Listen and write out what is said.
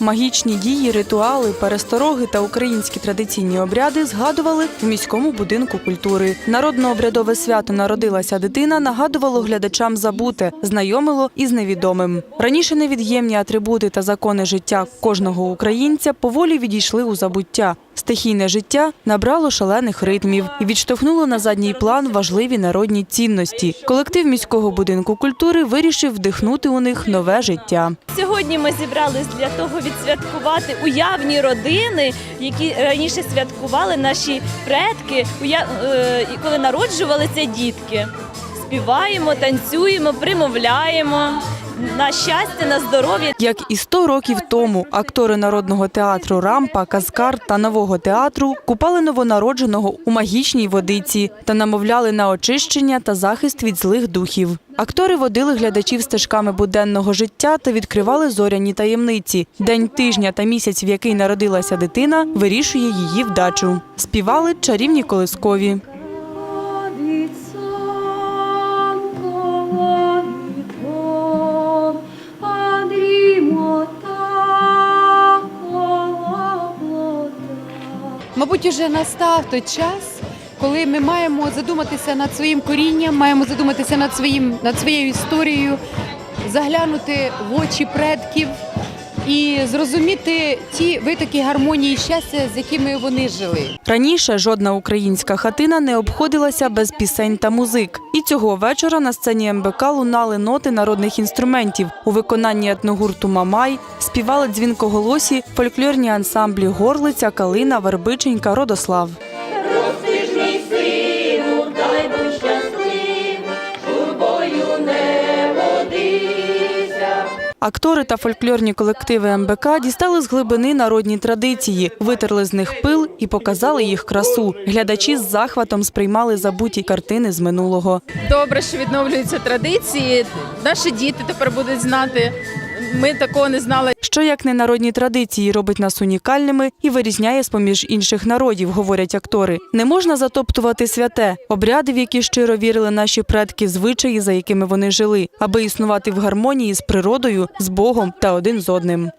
Магічні дії, ритуали, перестороги та українські традиційні обряди згадували в міському будинку культури. Народно-обрядове свято Народилася дитина нагадувало глядачам забути, знайомило із невідомим. Раніше невід'ємні атрибути та закони життя кожного українця поволі відійшли у забуття. Стихійне життя набрало шалених ритмів і відштовхнуло на задній план важливі народні цінності. Колектив міського будинку культури вирішив вдихнути у них нове життя. Сьогодні ми зібрались для того відсвяткувати уявні родини, які раніше святкували наші предки, е, коли народжувалися дітки. Співаємо, танцюємо, примовляємо на щастя, на здоров'я. Як і 100 років тому актори народного театру Рампа, Каскар та нового театру купали новонародженого у магічній водиці та намовляли на очищення та захист від злих духів. Актори водили глядачів стежками буденного життя та відкривали зоряні таємниці. День тижня та місяць, в який народилася дитина, вирішує її вдачу. Співали чарівні колискові. Мабуть, уже настав той час, коли ми маємо задуматися над своїм корінням, маємо задуматися над своїм над своєю історією, заглянути в очі предків і зрозуміти ті витоки гармонії і щастя, з якими вони жили. Раніше жодна українська хатина не обходилася без пісень та музик. І цього вечора на сцені МБК лунали ноти народних інструментів. У виконанні етногурту Мамай співали дзвінкоголосі фольклорні ансамблі Горлиця, Калина, Вербиченька, Родослав. Актори та фольклорні колективи МБК дістали з глибини народні традиції, витерли з них пил і показали їх красу. Глядачі з захватом сприймали забуті картини з минулого. добре, що відновлюються традиції. Наші діти тепер будуть знати. Ми такого не знали. Що як не народні традиції робить нас унікальними і вирізняє з поміж інших народів, говорять актори. Не можна затоптувати святе, обряди, в які щиро вірили наші предки, звичаї, за якими вони жили, аби існувати в гармонії з природою, з Богом та один з одним.